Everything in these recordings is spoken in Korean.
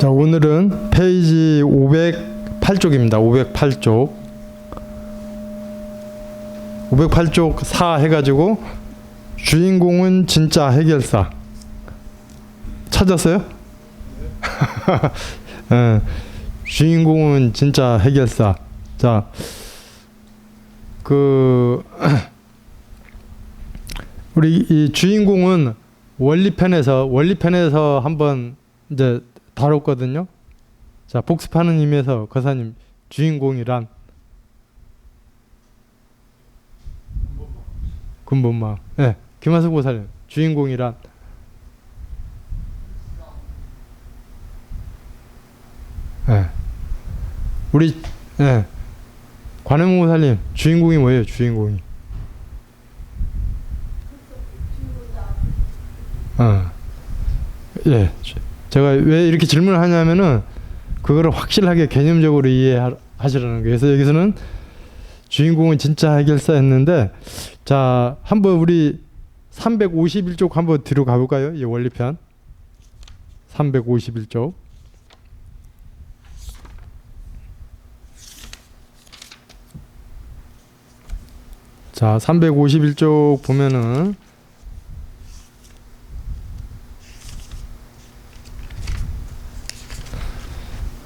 자, 오늘은 페이지 508쪽입니다. 508쪽. 508쪽 4 해가지고 주인공은 진짜 해결사. 찾았어요? 예, 주인공은 진짜 해결사. 자, 그 우리 이 주인공은 원리편에서 원리편에서 한번 이제 다뤘거든요. 자, 복습하는 의미에서 거사님 주인공이란 근본마. 예. 네, 김한석 보살님 주인공이란 예. 네. 우리 예. 네. 관음모 살님 주인공이 뭐예요? 주인공이. 어. 예. 제가 왜 이렇게 질문을 하냐면은 그거를 확실하게 개념적으로 이해하시라는 거예요. 그래서 여기서는 주인공은 진짜 해결사였는데 자, 한번 우리 351쪽 한번 뒤로 가 볼까요? 이 원리편. 351쪽. 자, 351쪽 보면은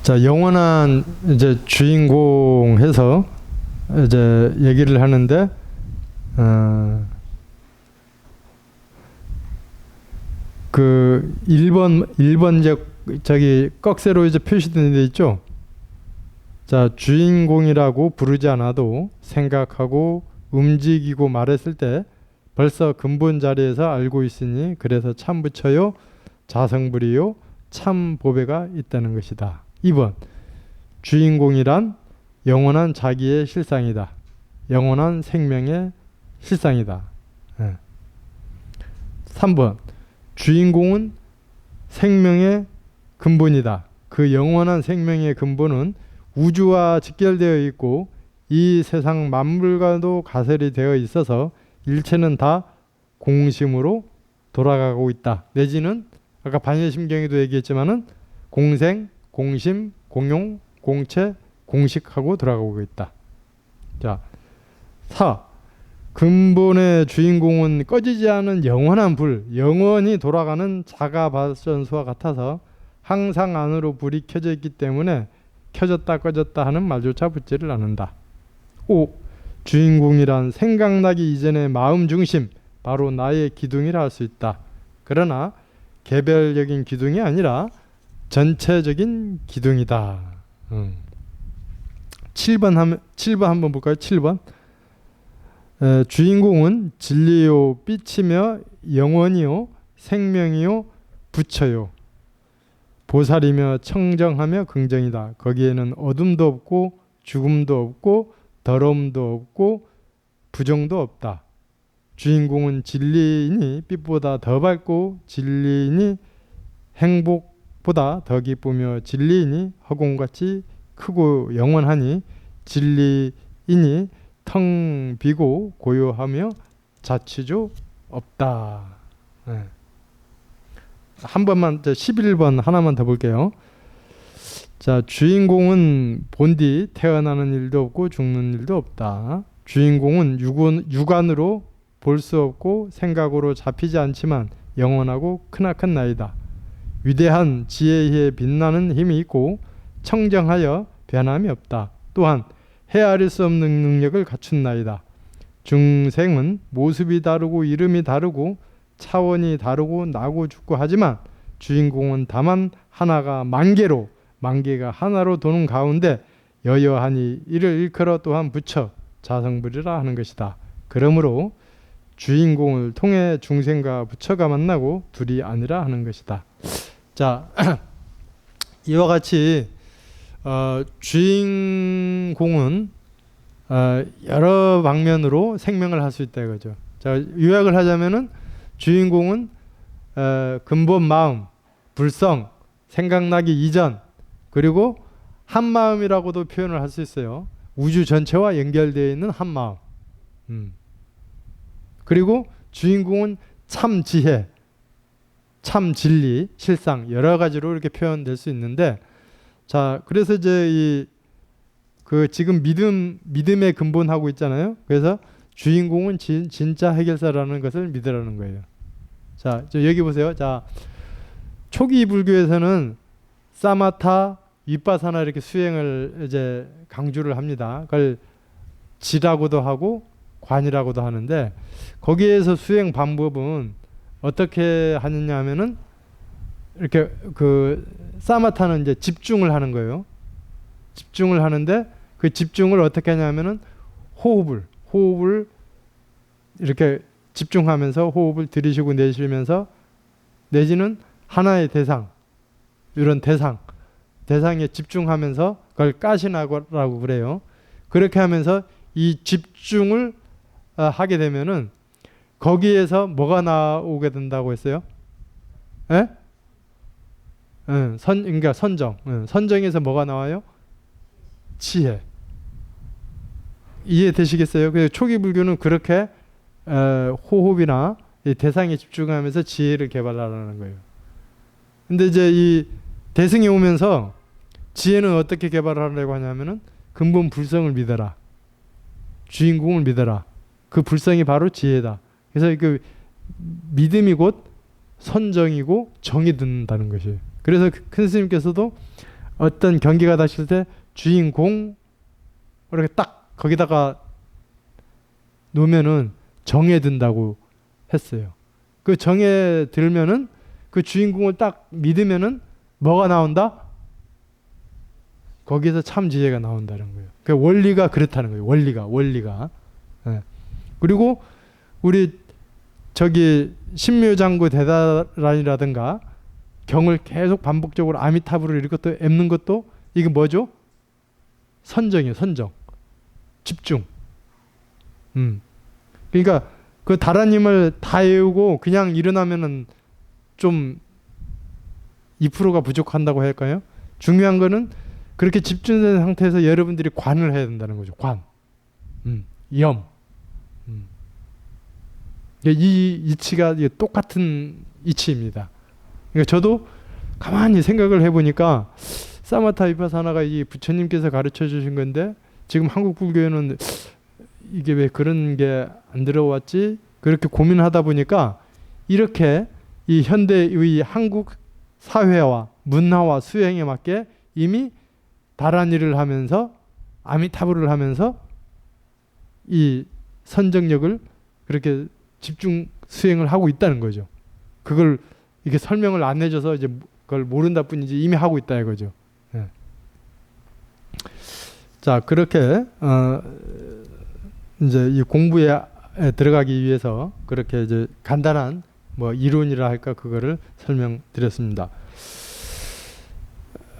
자, 영원한 이제 주인공 해서 이제 얘기를 하는데 어, 그 1번 1번 이제 저기 꺽쇠로 이제 표시된 데 있죠. 자, 주인공이라고 부르지 않아도 생각하고 움직이고 말했을 때 벌써 근본 자리에서 알고 있으니 그래서 참 붙여요 자성불이요 참 보배가 있다는 것이다. 2번 주인공이란 영원한 자기의 실상이다. 영원한 생명의 실상이다. 네. 3번 주인공은 생명의 근본이다. 그 영원한 생명의 근본은 우주와 직결되어 있고 이 세상 만물과도 가설이 되어 있어서 일체는 다 공심으로 돌아가고 있다. 내지는 아까 반야심경에도 얘기했지만은 공생, 공심, 공용, 공채, 공식하고 들어가고 있다. 자, 4. 근본의 주인공은 꺼지지 않은 영원한 불, 영원히 돌아가는 자가 발전소와 같아서 항상 안으로 불이 켜져 있기 때문에 켜졌다 꺼졌다 하는 말조차 붙지를 않는다. 5. 주인공이란 생각나기 이전의 마음 중심, 바로 나의 기둥이라 할 수 있다. 그러나 개별적인 기둥이 아니라 전체적인 기둥이다. 음. 7번 한 7번 한번 볼까요? 7번. 에, 주인공은 진리요 빛이며 영원이요 생명이요 부처요 보살이며 청정하며 긍정이다. 거기에는 어둠도 없고 죽음도 없고 더러움도 없고 부정도 없다. 주인공은 진리이니 빛보다 더 밝고 진리이니 행복 보다 더 기쁘며 진리이니 허공같이 크고 영원하니 진리이니 텅 비고 고요하며 자취조 없다. 네. 한 번만 11번 하나만 더 볼게요. 자, 주인공은 본디 태어나는 일도 없고 죽는 일도 없다. 주인공은 육은, 육안으로 볼 수 없고 생각으로 잡히지 않지만 영원하고 크나큰 나이다. 위대한 지혜에 빛나는 힘이 있고 청정하여 변함이 없다. 또한 헤아릴 수 없는 능력을 갖춘 나이다. 중생은 모습이 다르고 이름이 다르고 차원이 다르고 나고 죽고 하지만 주인공은 다만 하나가 만개로 만개가 하나로 도는 가운데 여여하니 이를 일컬어 또한 붙여 자성불이라 하는 것이다. 그러므로 주인공을 통해 중생과 부처가 만나고 둘이 아니라 하는 것이다. 자, 이와 같이 어, 주인공은 어, 여러 방면으로 생명을 할 수 있다 이거죠. 자, 요약을 하자면은 주인공은 어, 근본 마음, 불성, 생각나기 이전, 그리고 한 마음이라고도 표현을 할 수 있어요. 우주 전체와 연결되어 있는 한 마음. 음. 그리고 주인공은 참 지혜, 참 진리, 실상 여러 가지로 이렇게 표현될 수 있는데 자 그래서 이제 이 그 지금 믿음 믿음의 근본하고 있잖아요. 그래서 주인공은 진, 진짜 해결사라는 것을 믿으라는 거예요. 자, 저 여기 보세요. 자, 초기 불교에서는 사마타, 윗바사나 이렇게 수행을 이제 강조를 합니다. 그걸 지라고도 하고 관이라고도 하는데 거기에서 수행 방법은 어떻게 하느냐 하면은 이렇게 그 사마타는 이제 집중을 하는 거예요. 집중을 하는데 그 집중을 어떻게 하냐면은 호흡을 호흡을 이렇게 집중하면서 호흡을 들이쉬고 내쉬면서 내지는 하나의 대상 이런 대상 대상에 집중하면서 그걸 까시나라고 그래요. 그렇게 하면서 이 집중을 아, 하게 되면은 거기에서 뭐가 나오게 된다고 했어요? 예? 응, 선 그러니까 선정. 응, 선정에서 뭐가 나와요? 지혜. 이해되시겠어요? 그 초기 불교는 그렇게 어, 호흡이나 이 대상에 집중하면서 지혜를 개발하라는 거예요. 근데 이제 이 대승이 오면서 지혜는 어떻게 개발하려고 하냐면은 근본 불성을 믿어라. 주인공을 믿어라. 그 불성이 바로 지혜다. 그래서 그 믿음이 곧 선정이고 정이 든다는 것이에요. 그래서 그큰 스님께서도 어떤 경기가 닥칠 때 주인공 이렇게 딱 거기다가 놓으면은 정에 든다고 했어요. 그 정에 들면은 그 주인공을 딱 믿으면은 뭐가 나온다? 거기서 참 지혜가 나온다는 거예요. 그 원리가 그렇다는 거예요. 원리가 원리가. 예. 그리고 우리 저기 신묘장구 대단이라든가 경을 계속 반복적으로 아미타불을 이것도 앱는 것도 이게 뭐죠? 선정이에요. 선정. 집중. 음. 그러니까 그 다라님을 다 외우고 그냥 일어나면은 좀 2%가 부족한다고 할까요? 중요한 거는 그렇게 집중된 상태에서 여러분들이 관을 해야 된다는 거죠. 관. 음. 염. 음. 이 이치가 똑같은 이치입니다. 그러니까 저도 가만히 생각을 해보니까 사마타 위파사나가 이 부처님께서 가르쳐 주신 건데 지금 한국 불교에는 이게 왜 그런 게 안 들어왔지? 그렇게 고민하다 보니까 이렇게 이 현대의 한국 사회와 문화와 수행에 맞게 이미 다란 일을 하면서 아미타불을 하면서 이 선정력을 그렇게 집중 수행을 하고 있다는 거죠. 그걸 이게 설명을 안 해줘서 이제 그걸 모른다 뿐이지 이미 하고 있다 이거죠. 예. 자 그렇게 어, 이제 이 공부에 들어가기 위해서 그렇게 이제 간단한 뭐 이론이라 할까 그거를 설명드렸습니다.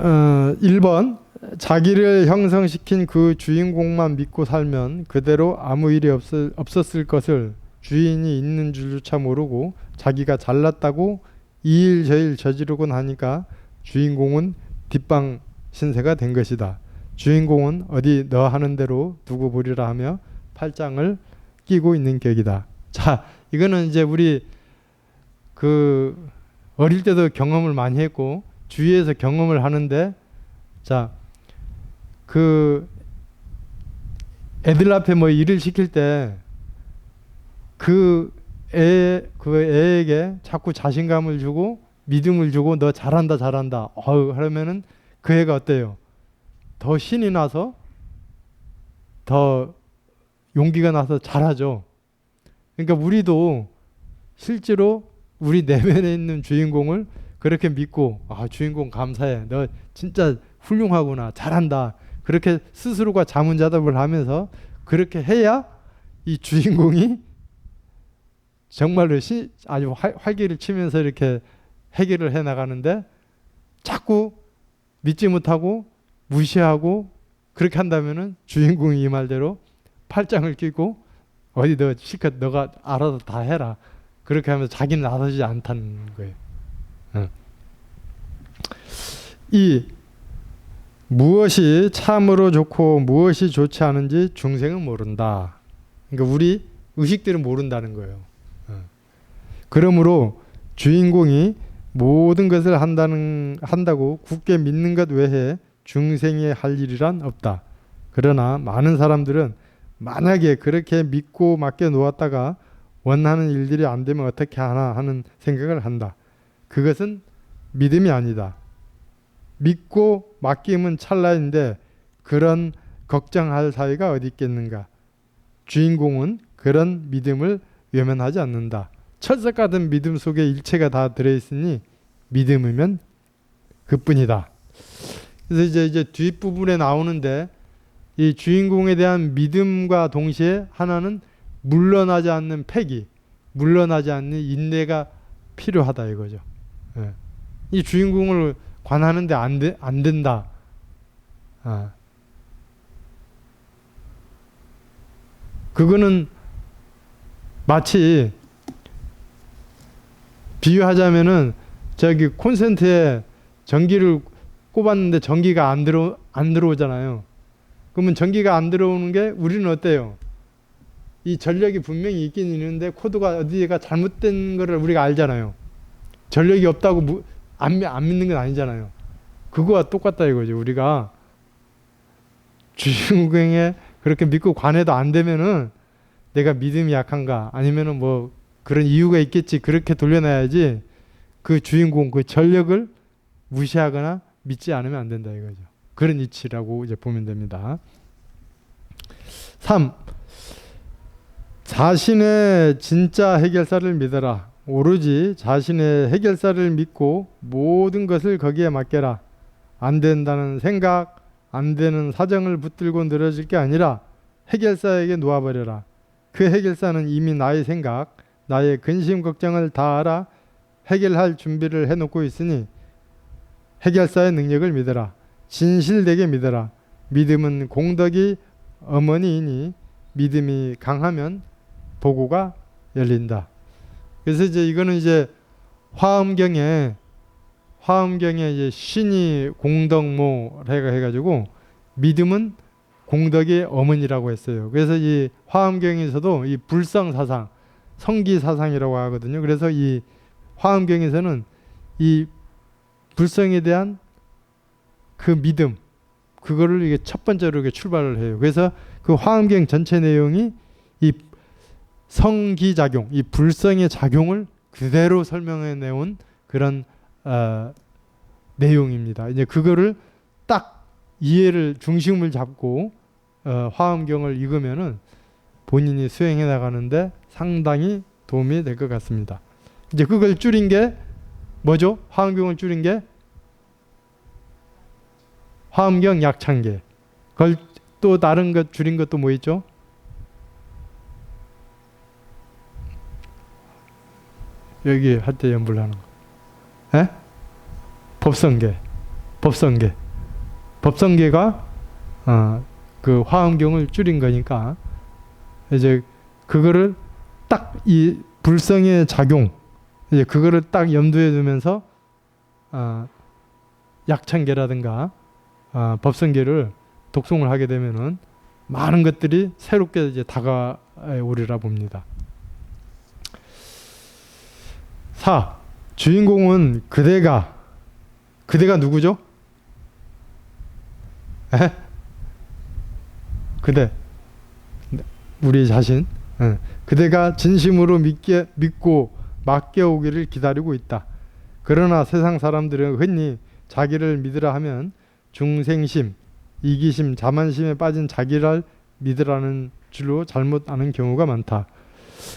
어, 1번 자기를 형성시킨 그 주인공만 믿고 살면 그대로 아무 일이 없을, 없었을 것을 주인이 있는 줄조차 모르고 자기가 잘났다고 이 일 저 일 저지르고 나니까 주인공은 뒷방 신세가 된 것이다. 주인공은 어디 너 하는 대로 두고 보리라 하며 팔짱을 끼고 있는 격이다. 자, 이거는 이제 우리 그 어릴 때도 경험을 많이 했고 주위에서 경험을 하는데 자, 그 애들 앞에 뭐 일을 시킬 때 그 애, 그 애에게 자꾸 자신감을 주고 믿음을 주고 너 잘한다 잘한다 어우 하면은 그 애가 어때요? 더 신이 나서 더 용기가 나서 잘하죠. 그러니까 우리도 실제로 우리 내면에 있는 주인공을 그렇게 믿고 아 주인공 감사해 너 진짜 훌륭하구나 잘한다 그렇게 스스로가 자문자답을 하면서 그렇게 해야 이 주인공이 정말로 시, 아주 활, 활기를 치면서 이렇게 해결을 해 나가는데 자꾸 믿지 못하고 무시하고 그렇게 한다면은 주인공이 이 말대로 팔짱을 끼고 어디 너 실컷 너가 알아서 다 해라 그렇게 하면서 자기는 나서지 않다는 거예요. 어. 이 무엇이 참으로 좋고 무엇이 좋지 않은지 중생은 모른다. 그러니까 우리 의식들은 모른다는 거예요. 어. 그러므로 주인공이 모든 것을 한다는 한다고 굳게 믿는 것 외에 중생이 할 일이란 없다. 그러나 많은 사람들은 만약에 그렇게 믿고 맡겨 놓았다가 원하는 일들이 안 되면 어떻게 하나 하는 생각을 한다. 그것은 믿음이 아니다. 믿고 맡김은 찰나인데 그런 걱정할 사이가 어디 있겠는가. 주인공은 그런 믿음을 외면하지 않는다. 철석 같은 믿음 속에 일체가 다 들어있으니 믿음이면 그뿐이다. 그래서 이제 이제 뒷부분에 나오는데 이 주인공에 대한 믿음과 동시에 하나는 물러나지 않는 패기, 물러나지 않는 인내가 필요하다 이거죠. 예. 이 주인공을 관하는데 안, 되, 안 된다. 아. 그거는 마치 비유하자면은 저기 콘센트에 전기를 꼽았는데 전기가 안 들어 안 들어오잖아요. 그러면 전기가 안 들어오는 게 우리는 어때요? 이 전력이 분명히 있긴 있는데 코드가 어디가 잘못된 거를 우리가 알잖아요. 전력이 없다고 무, 안, 미- 안 믿는 건 아니잖아요. 그거와 똑같다 이거죠. 우리가 주인공에 그렇게 믿고 관해도 안 되면은 내가 믿음이 약한가 아니면은 뭐 그런 이유가 있겠지 그렇게 돌려놔야지 그 주인공 그 전력을 무시하거나 믿지 않으면 안 된다 이거죠. 그런 이치라고 이제 보면 됩니다. 3. 자신의 진짜 해결사를 믿어라. 오로지 자신의 해결사를 믿고 모든 것을 거기에 맡겨라. 안 된다는 생각, 안 되는 사정을 붙들고 늘어질 게 아니라 해결사에게 놓아버려라. 그 해결사는 이미 나의 생각, 나의 근심 걱정을 다 알아 해결할 준비를 해놓고 있으니 해결사의 능력을 믿어라. 진실되게 믿어라. 믿음은 공덕이 어머니이니 믿음이 강하면 보고가 열린다. 그래서 이제 이거는 이제 화엄경에 화엄경에 이제 신이 공덕모 해가 해가지고 믿음은 공덕의 어머니라고 했어요. 그래서 이 화엄경에서도 이 불성 사상, 성기 사상이라고 하거든요. 그래서 이 화엄경에서는 이 불성에 대한 그 믿음 그거를 이게 첫 번째로 이렇게 출발을 해요. 그래서 그 화엄경 전체 내용이 이 성기 작용, 이 불성의 작용을 그대로 설명해 내온 그런 어, 내용입니다. 이제 그거를 딱 이해를 중심을 잡고 어, 화엄경을 읽으면은 본인이 수행해 나가는데 상당히 도움이 될 것 같습니다. 이제 그걸 줄인 게 뭐죠? 화엄경을 줄인 게 화엄경 약창계. 그걸 또 다른 것 줄인 것도 뭐 있죠? 여기 할때 연불 하는 거. 에? 법성계. 법성계. 법성계가 어, 그 화엄경을 줄인 거니까 이제 그거를 딱 이 불성의 작용 이제 그거를 딱 염두에 두면서 어, 약창계라든가 어, 법성계를 독송을 하게 되면은 많은 것들이 새롭게 이제 다가오리라 봅니다. 4. 주인공은 그대가 그대가 누구죠? 에? 그대 우리 자신 응. 그대가 진심으로 믿게, 믿고 맡겨오기를 기다리고 있다. 그러나 세상 사람들은 흔히 자기를 믿으라 하면 중생심, 이기심, 자만심에 빠진 자기를 믿으라는 줄로 잘못 아는 경우가 많다.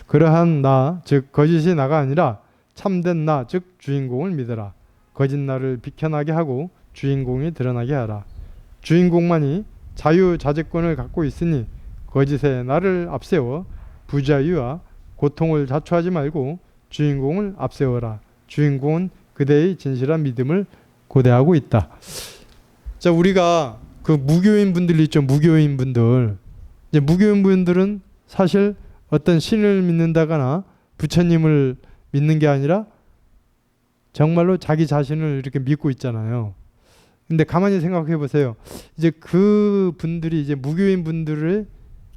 그러한 나, 즉 거짓이 나가 아니라 참된 나, 즉 주인공을 믿어라. 거짓 나를 비켜나게 하고 주인공이 드러나게 하라. 주인공만이 자유자재권을 갖고 있으니 거짓의 나를 앞세워 부자유와 고통을 자초하지 말고 주인공을 앞세워라. 주인공은 그대의 진실한 믿음을 고대하고 있다. 자, 우리가 그 무교인 분들 있죠. 무교인 분들. 이제 무교인 분들은 사실 어떤 신을 믿는다거나 부처님을 믿는 게 아니라 정말로 자기 자신을 이렇게 믿고 있잖아요. 근데 가만히 생각해 보세요. 이제 그 분들이 이제 무교인 분들의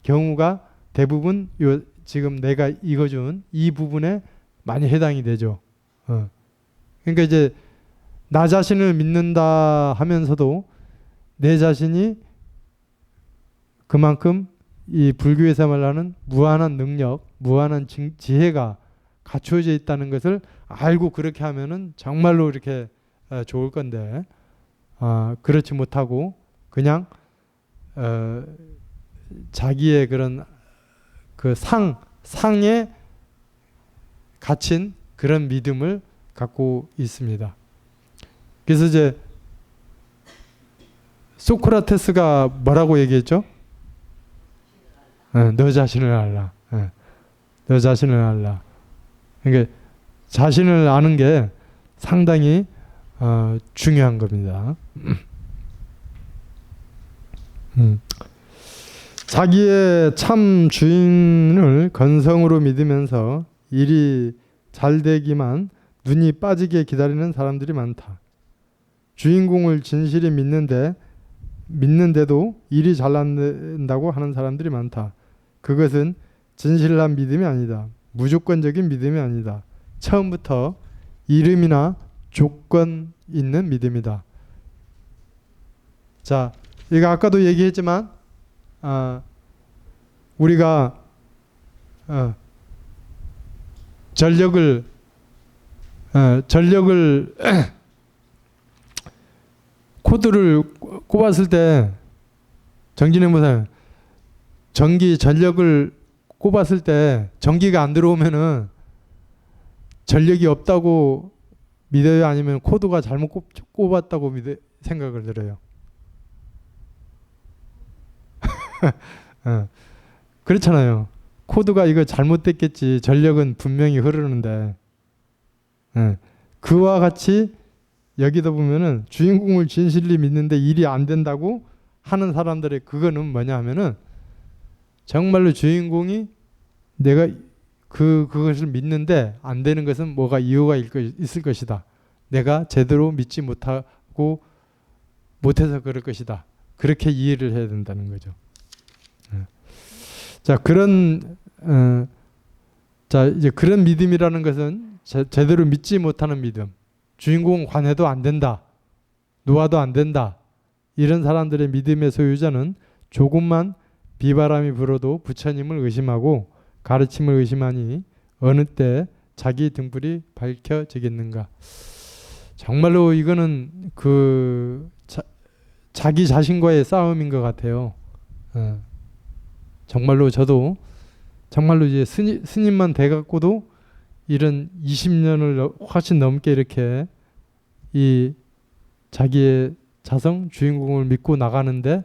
경우가 대부분 요 지금 내가 읽어준 이 부분에 많이 해당이 되죠. 어. 그러니까 이제 나 자신을 믿는다 하면서도 내 자신이 그만큼 이 불교에서 말하는 무한한 능력, 무한한 지- 지혜가 갖추어져 있다는 것을 알고 그렇게 하면은 정말로 이렇게 어, 좋을 건데 아, 그렇지 못하고 그냥 어, 자기의 그런 그 상 상에 갇힌 그런 믿음을 갖고 있습니다. 그래서 이제 소크라테스가 뭐라고 얘기했죠? 예, 너 자신을 알라. 예, 너 자신을 알라. 그러니까 자신을 아는 게 상당히 어, 중요한 겁니다. 음. 자기의 참 주인을 건성으로 믿으면서 일이 잘 되기만 눈이 빠지게 기다리는 사람들이 많다. 주인공을 진실히 믿는데 믿는데도 일이 잘안 된다고 하는 사람들이 많다. 그것은 진실한 믿음이 아니다. 무조건적인 믿음이 아니다. 처음부터 이름이나 조건 있는 믿음이다. 자, 이거 아까도 얘기했지만 아, 우리가 어, 전력을 어, 전력을 코드를 꼽았을 때 정진해 보세요. 전기 전력을 꼽았을 때 전기가 안 들어오면은 전력이 없다고 믿어요 아니면 코드가 잘못 꼽, 꼽았다고 믿어 생각을 들어요. 어, 그렇잖아요. 코드가 이거 잘못됐겠지. 전력은 분명히 흐르는데. 예. 그와 같이 여기다 보면은 주인공을 진실리 믿는데 일이 안 된다고 하는 사람들의 그거는 뭐냐 하면은 정말로 주인공이 내가 그 그것을 믿는데 안 되는 것은 뭐가 이유가 있을 것이다. 내가 제대로 믿지 못하고 못해서 그럴 것이다. 그렇게 이해를 해야 된다는 거죠. 예. 자 그런 어, 자 이제 그런 믿음이라는 것은 제, 제대로 믿지 못하는 믿음. 주인공 관해도 안 된다. 놓아도 안 된다. 이런 사람들의 믿음의 소유자는 조금만 비바람이 불어도 부처님을 의심하고 가르침을 의심하니 어느 때 자기 등불이 밝혀지겠는가. 정말로 이거는 그 자, 자기 자신과의 싸움인 것 같아요. 어. 정말로 저도 정말로 이제 스님, 스님만 돼갖고도 이런 20년을 훨씬 넘게 이렇게 이 자기의 자성 주인공을 믿고 나가는데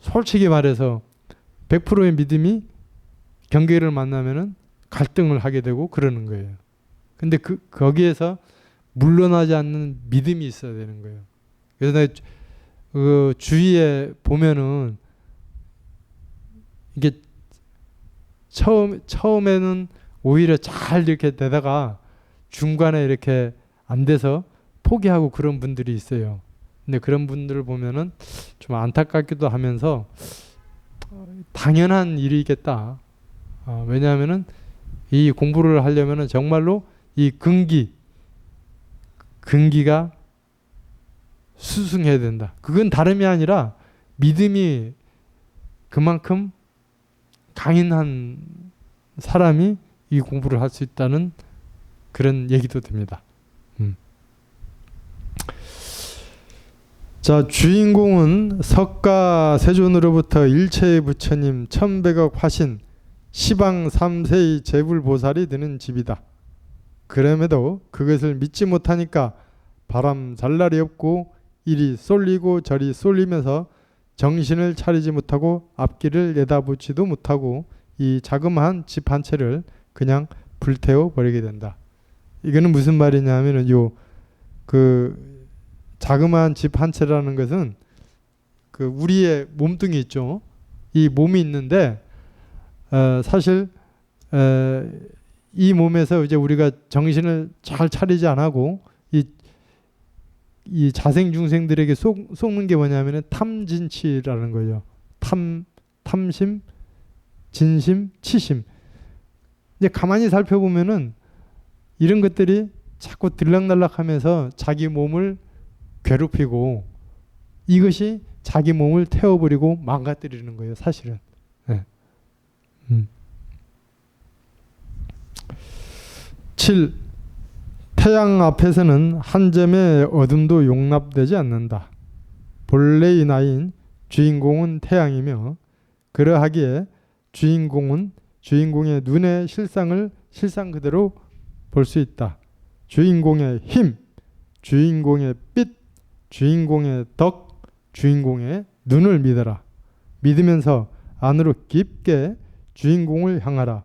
솔직히 말해서 100%의 믿음이 경계를 만나면은 갈등을 하게 되고 그러는 거예요. 근데 그 거기에서 물러나지 않는 믿음이 있어야 되는 거예요. 그래서 주- 그 주위에 보면은 이게 처음 처음에는 오히려 잘 이렇게 되다가 중간에 이렇게 안 돼서 포기하고 그런 분들이 있어요. 근데 그런 분들을 보면은 좀 안타깝기도 하면서 어, 당연한 일이겠다. 어, 왜냐하면은 이 공부를 하려면은 정말로 이 근기 근기가 수승해야 된다. 그건 다름이 아니라 믿음이 그만큼 강인한 사람이 이 공부를 할 수 있다는 그런 얘기도 됩니다. 음. 자 주인공은 석가 세존으로부터 일체의 부처님 천백억 화신 시방 삼세의 제불보살이 되는 집이다. 그럼에도 그것을 믿지 못하니까 바람 잘 날이 없고 이리 쏠리고 저리 쏠리면서 정신을 차리지 못하고 앞길을 내다보지도 못하고 이 자그마한 집 한 채를 그냥 불태워 버리게 된다. 이거는 무슨 말이냐면은 요 그 자그마한 집 한 채라는 것은 그 우리의 몸뚱이 있죠. 이 몸이 있는데 어, 사실 에, 이 몸에서 이제 우리가 정신을 잘 차리지 않고 이, 이 자생 중생들에게 속, 속는 게 뭐냐면은 탐진치라는 거죠. 탐 탐심, 진심, 치심. 이제 가만히 살펴보면은 이런 것들이 자꾸 들락날락하면서 자기 몸을 괴롭히고 이것이 자기 몸을 태워버리고 망가뜨리는 거예요, 사실은. 네. 음. 7. 태양 앞에서는 한 점의 어둠도 용납되지 않는다. 본래의 나인 주인공은 태양이며 그러하기에 주인공은 주인공의 눈의 실상을 실상 그대로 볼 수 있다. 주인공의 힘, 주인공의 빛, 주인공의 덕, 주인공의 눈을 믿어라. 믿으면서 안으로 깊게 주인공을 향하라.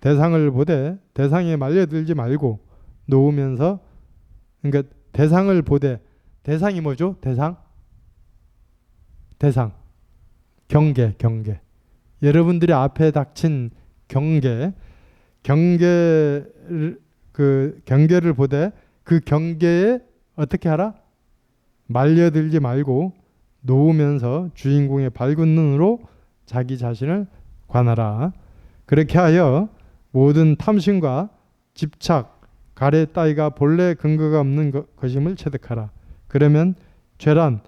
대상을 보되 대상에 말려들지 말고 놓으면서 그러니까 대상을 보되 대상이 뭐죠? 대상? 대상. 경계, 경계. 여러분들이 앞에 닥친 경계, 경계를 그 경계를 보되 그 경계에 어떻게 하라? 말려들지 말고 놓으면서 주인공의 밝은 눈으로 자기 자신을 관하라. 그렇게 하여 모든 탐심과 집착, 가래 따위가 본래 근거가 없는 것- 것임을 체득하라. 그러면 죄란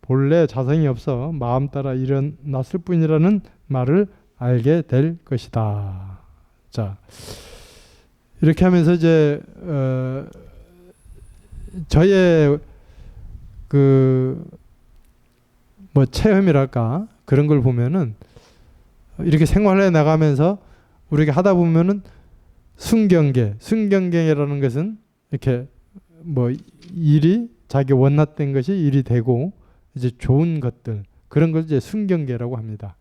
본래 자성이 없어 마음 따라 일어났을 뿐이라는 말을 알게 될 것이다. 자, 이렇게 하면서 이제 어, 저의 그 뭐 체험이랄까 그런 걸 보면은 이렇게 생활해 나가면서 우리가 하다 보면은 순경계, 순경계라는 것은 이렇게 뭐 일이 자기 원났던 것이 일이 되고 이제 좋은 것들 그런 걸 이제 순경계라고 합니다.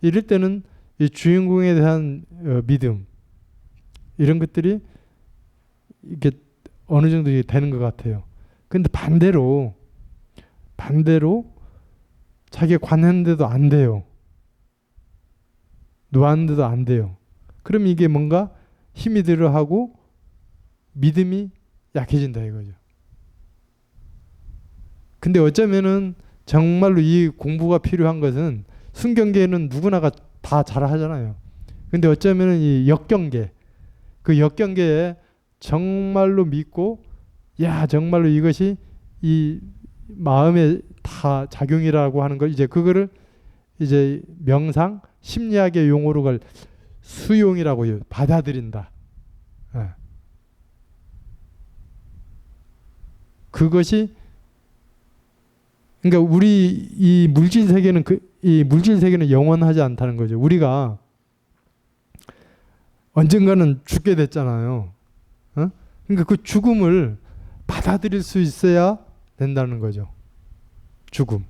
이럴 때는 이 주인공에 대한 어, 믿음 이런 것들이 이게 어느 정도 되는 것 같아요. 근데 반대로 반대로 자기가 관했는데도 안 돼요. 놓았는데도 안 돼요. 그럼 이게 뭔가 힘이 들어하고 믿음이 약해진다 이거죠. 근데 어쩌면은 정말로 이 공부가 필요한 것은 순경계는 누구나가 다 잘하잖아요. 근데 어쩌면은 이 역경계 그 역경계에 정말로 믿고 야 정말로 이것이 이 마음에 다 작용이라고 하는 걸 이제 그거를 이제 명상 심리학의 용어로 걸 수용이라고. 받아들인다. 예. 그것이 그러니까 우리 이 물질 세계는 그 이 물질 세계는 영원하지 않다는 거죠. 우리가 언젠가는 죽게 됐잖아요. 어? 그러니까 그 죽음을 받아들일 수 있어야 된다는 거죠. 죽음.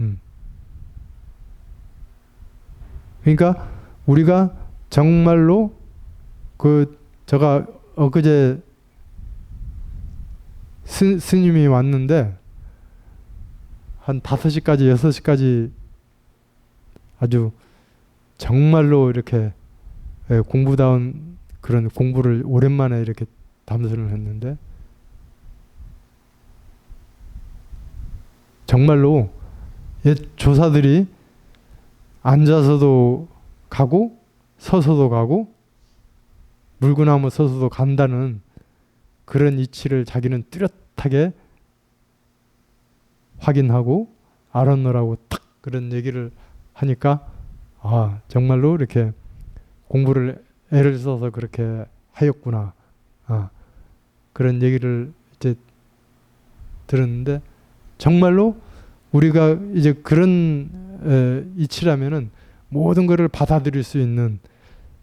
음. 그러니까 우리가 정말로 그 제가 엊그제 스, 스님이 왔는데 한 5시까지 6시까지 아주 정말로 이렇게 예, 공부다운 그런 공부를 오랜만에 이렇게 담소를 했는데 정말로 옛 조사들이 앉아서도 가고 서서도 가고 물구나무 서서도 간다는 그런 이치를 자기는 뚜렷하게 확인하고 알았노라고 탁 그런 얘기를 하니까 아 정말로 이렇게 공부를 애를 써서 그렇게 하였구나. 아 그런 얘기를 이제 들었는데 정말로 우리가 이제 그런 에, 이치라면은 모든 것을 받아들일 수 있는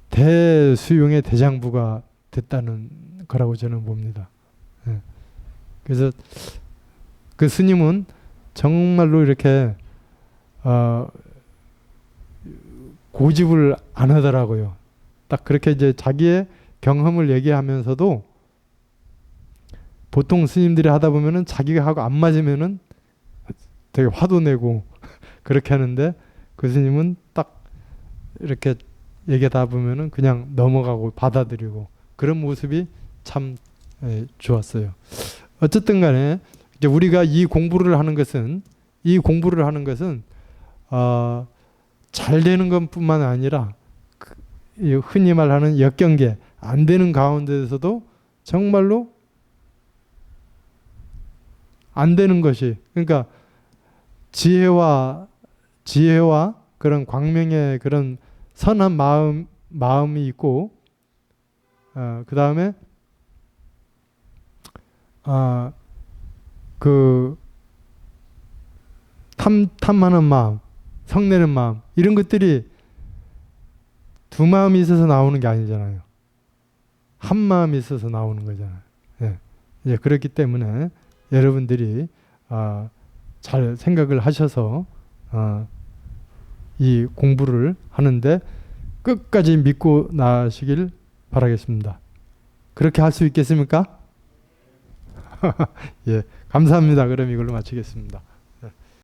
대수용의 대장부가 됐다는 거라고 저는 봅니다. 예. 그래서 그 스님은 정말로 이렇게 어, 고집을 안 하더라고요. 딱 그렇게 이제 자기의 경험을 얘기하면서도 보통 스님들이 하다 보면은 자기가 하고 안 맞으면은 되게 화도 내고 그렇게 하는데 그 스님은 딱 이렇게 얘기하다 보면은 그냥 넘어가고 받아들이고 그런 모습이 참 예, 좋았어요. 어쨌든 간에 이제 우리가 이 공부를 하는 것은 이 공부를 하는 것은 어, 잘 되는 것뿐만 아니라 그, 이 흔히 말하는 역경계 안 되는 가운데서도 정말로 안 되는 것이 그러니까 지혜와 지혜와 그런 광명의 그런 선한 마음 마음이 있고 어, 그 다음에 아, 그 탐, 탐하는 마음, 성내는 마음 이런 것들이 두 마음이 있어서 나오는 게 아니잖아요. 한 마음이 있어서 나오는 거잖아요. 예. 예, 그렇기 때문에 여러분들이 아, 잘 생각을 하셔서 아, 이 공부를 하는데 끝까지 믿고 나시길 바라겠습니다. 그렇게 할 수 있겠습니까? 예, 감사합니다. 그럼 이걸로 마치겠습니다.